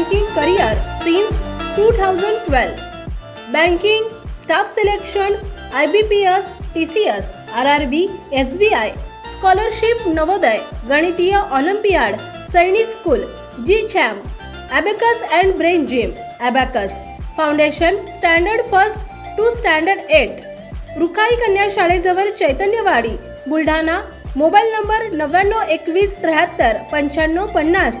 Two thousand twelve banking staff selection I B P S T C S R R B S B I scholarship Navodaya गणितीय olympiad Sainik school जी charm abacus and brain gym abacus foundation standard first two standard eight Rukhai कन्या शाळेजवळ Chaitanyawadi Buldhana mobile number नव्याण्णव एकवीस त्र्याहत्तर पंच्याण्णव पन्नास.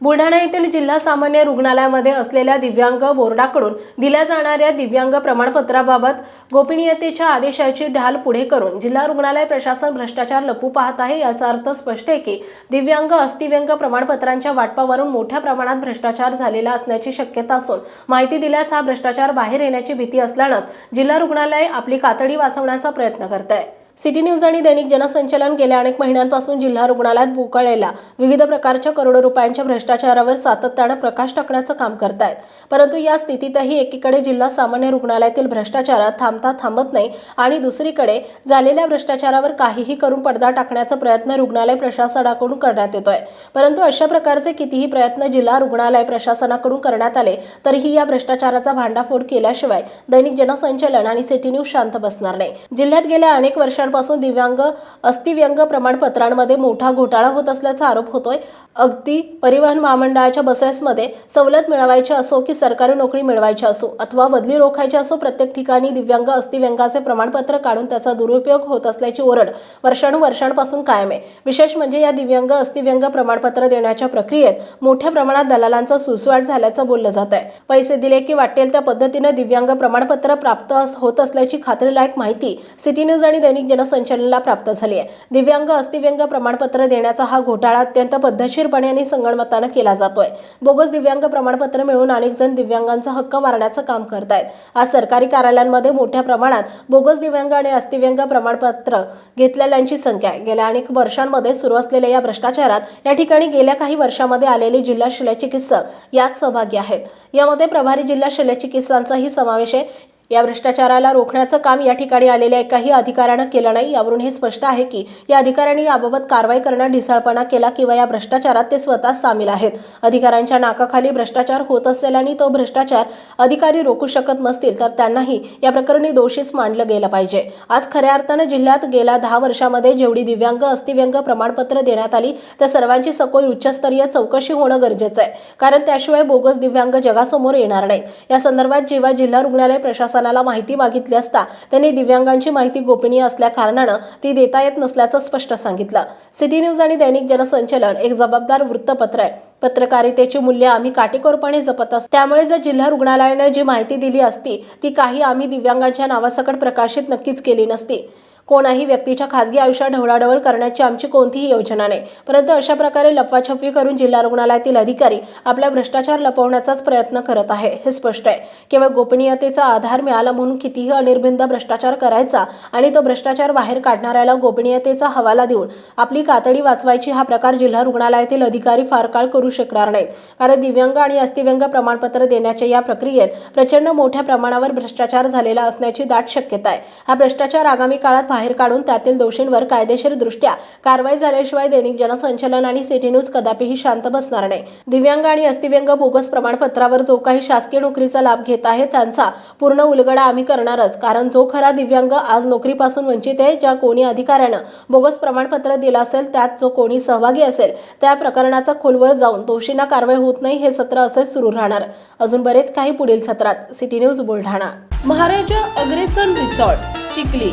बुलढाणा येथील जिल्हा सामान्य रुग्णालयामध्ये असलेल्या दिव्यांग बोर्डाकडून दिल्या जाणाऱ्या दिव्यांग प्रमाणपत्राबाबत गोपनीयतेच्या आदेशाची ढाल पुढे करून जिल्हा रुग्णालय प्रशासन भ्रष्टाचार लपू पाहत आहे. याचा अर्थ स्पष्ट आहे की दिव्यांग अस्थिव्यंग प्रमाणपत्रांच्या वाटपावरून मोठ्या प्रमाणात भ्रष्टाचार झालेला असण्याची शक्यता असून माहिती दिल्यास हा भ्रष्टाचार बाहेर येण्याची भीती असल्यानंच जिल्हा रुग्णालय आपली कातडी वाचवण्याचा प्रयत्न करत आहे सिटी न्यूज आणि दैनिक जनसंचलन गेल्या अनेक महिन्यांपासून जिल्हा रुग्णालयात बुकळलेल्या विविध प्रकारच्या करोडो रुपयांच्या भ्रष्टाचारावर सातत्यानं प्रकाश टाकण्याचं काम करतायत. परंतु या स्थितीतही एकीकडे जिल्हा सामान्य रुग्णालयातील भ्रष्टाचारात थांबता थांबत नाही आणि दुसरीकडे झालेल्या भ्रष्टाचारावर काहीही करून पडदा टाकण्याचा प्रयत्न रुग्णालय प्रशासनाकडून करण्यात येतोय. परंतु अशा प्रकारचे कितीही प्रयत्न जिल्हा रुग्णालय प्रशासनाकडून करण्यात आले तरीही या भ्रष्टाचाराचा भांडाफोड केल्याशिवाय दैनिक जनसंचलन आणि सिटी न्यूज शांत बसणार नाही. जिल्ह्यात गेल्या अनेक वर्षांपासून दिव्यांग अस्थिव्यंग प्रमाणपत्रांमध्ये मोठा घोटाळा होत असल्याचा आरोप होतोय. अगदी परिवहन महामंडळाच्या बसेसमध्ये सवलत मिळवायची असो की सरकारी नोकरी मिळवायची असो अथवा बदली रोखायची असो प्रत्येक ठिकाणी दिव्यांग अस्थिव्यंगाचे प्रमाणपत्र काढून त्याचा दुरुपयोग होत असल्याची ओरड वर्षानुवर्षांपासून कायम आहे. विशेष म्हणजे या दिव्यांग अस्थिव्यंग प्रमाणपत्र देण्याच्या प्रक्रियेत मोठ्या प्रमाणात दलालांचा सुसवाट झाल्याचं बोललं जात आहे. पैसे दिले की वाटेल त्या पद्धतीनं दिव्यांग प्रमाणपत्र प्राप्त अस- होत असल्याची खात्रीलायक माहिती सिटी न्यूज आणि दैनिक संचलनाला प्राप्त झाली आहे. दिव्यांग अस्थिव्यंग प्रमाणपत्र देण्याचा हा घोटाळा अत्यंत पद्धतशीरपणे आणि संगणमतानं केला जातोय. बोगस दिव्यांग प्रमाणपत्र मिळून अनेक जण दिव्यांगांचा हक्क मारण्याचं काम करतायत आज सरकारी कार्यालयांमध्ये मोठ्या प्रमाणात बोगस दिव्यांग आणि अस्थिव्यंग प्रमाणपत्र घेतलेल्यांची संख्या आहे. गेल्या अनेक वर्षांमध्ये सुरू असलेल्या या भ्रष्टाचारात या ठिकाणी गेल्या काही वर्षांमध्ये आलेले जिल्हा शल्यचिकित्सक यात सहभागी आहेत. यामध्ये प्रभारी जिल्हा शल्यचिकित्सांचाही समावेश आहे. या भ्रष्टाचाराला रोखण्याचं काम या ठिकाणी आलेल्या एकाही अधिकाऱ्यानं केलं नाही. यावरून हे स्पष्ट आहे की या अधिकाऱ्यांनी याबाबत कारवाई करण्यात ढिसाळपणा केला किंवा या भ्रष्टाचारात ते स्वतः सामील आहेत. अधिकाऱ्यांच्या नाकाखाली भ्रष्टाचार होत असल्याने तो भ्रष्टाचार अधिकारी रोखू शकत नसतील तर त्यांनाही या प्रकरणी दोषीच मानलं गेलं पाहिजे. आज खऱ्या अर्थानं जिल्ह्यात गेल्या दहा वर्षामध्ये जेवढी दिव्यांग अस्थिव्यंग प्रमाणपत्र देण्यात आली त्या सर्वांची सखोल उच्चस्तरीय चौकशी होणं गरजेचं आहे. कारण त्याशिवाय बोगस दिव्यांग जगासमोर येणार नाहीत. या संदर्भात जेव्हा जिल्हा रुग्णालय प्रशासन प्रशासनाला माहिती मागितली असता त्यांनी दिव्यांगांची माहिती गोपनीय असल्या कारणानं ती देता येत नसल्याचं स्पष्ट सांगितलं. सिटी न्यूज आणि दैनिक जनसंचलन एक जबाबदार वृत्तपत्र आहे. पत्रकारितेची मूल्य आम्ही काटेकोरपणे जपत असतो. त्यामुळे जर जिल्हा रुग्णालयानं जी माहिती दिली असती ती काही आम्ही दिव्यांगांच्या नावासकट प्रकाशित नक्कीच केली नसती. कोणाही व्यक्तीच्या खासगी आयुष्यात ढवळाढवळ करण्याची आमची कोणतीही योजना नाही. परंतु अशा प्रकारे लफाछफी करून जिल्हा रुग्णालयातील अधिकारी आपला भ्रष्टाचार लपवण्याचाच प्रयत्न करत आहे हे स्पष्ट आहे. केवळ गोपनीयतेचा आधार मिळाला म्हणून कितीही अनिर्बिंद भ्रष्टाचार करायचा आणि तो भ्रष्टाचार बाहेर काढणाऱ्याला गोपनीयतेचा हवाला देऊन आपली कातडी वाचवायची हा प्रकार जिल्हा रुग्णालयातील अधिकारी फार काळ करू शकणार नाहीत. कारण दिव्यांग आणि अस्थिव्यंग प्रमाणपत्र देण्याच्या या प्रक्रियेत प्रचंड मोठ्या प्रमाणावर भ्रष्टाचार झालेला असण्याची दाट शक्यता आहे. हा भ्रष्टाचार आगामी काळात बाहेर काढून त्यातील दोषींवर कायदेशीर दृष्ट्या कारवाई झाल्याशिवाय दैनिक जनसंचलन आणि सिटी न्यूज कदापिही शांत बसणार नाही. दिव्यांग आणि अस्थिव्यंग बोगस प्रमाणपत्रावर जो काही शासकीय नोकरीचा लाभ घेत आहे त्यांचा पूर्ण उलगडा आम्ही करणारच. कारण जो खरा दिव्यांग आज नोकरीपासून वंचित आहे ज्या कोणी अधिकाऱ्यानं बोगस प्रमाणपत्र दिलं असेल त्यात जो कोणी सहभागी असेल त्या प्रकरणाचा खोलवर जाऊन दोषींना कारवाई होत नाही हे सत्र असेच सुरू राहणार. अजून बरेच काही पुढील सत्रात. City news Buldhana. Maharaja Agrasen resort Chikhli.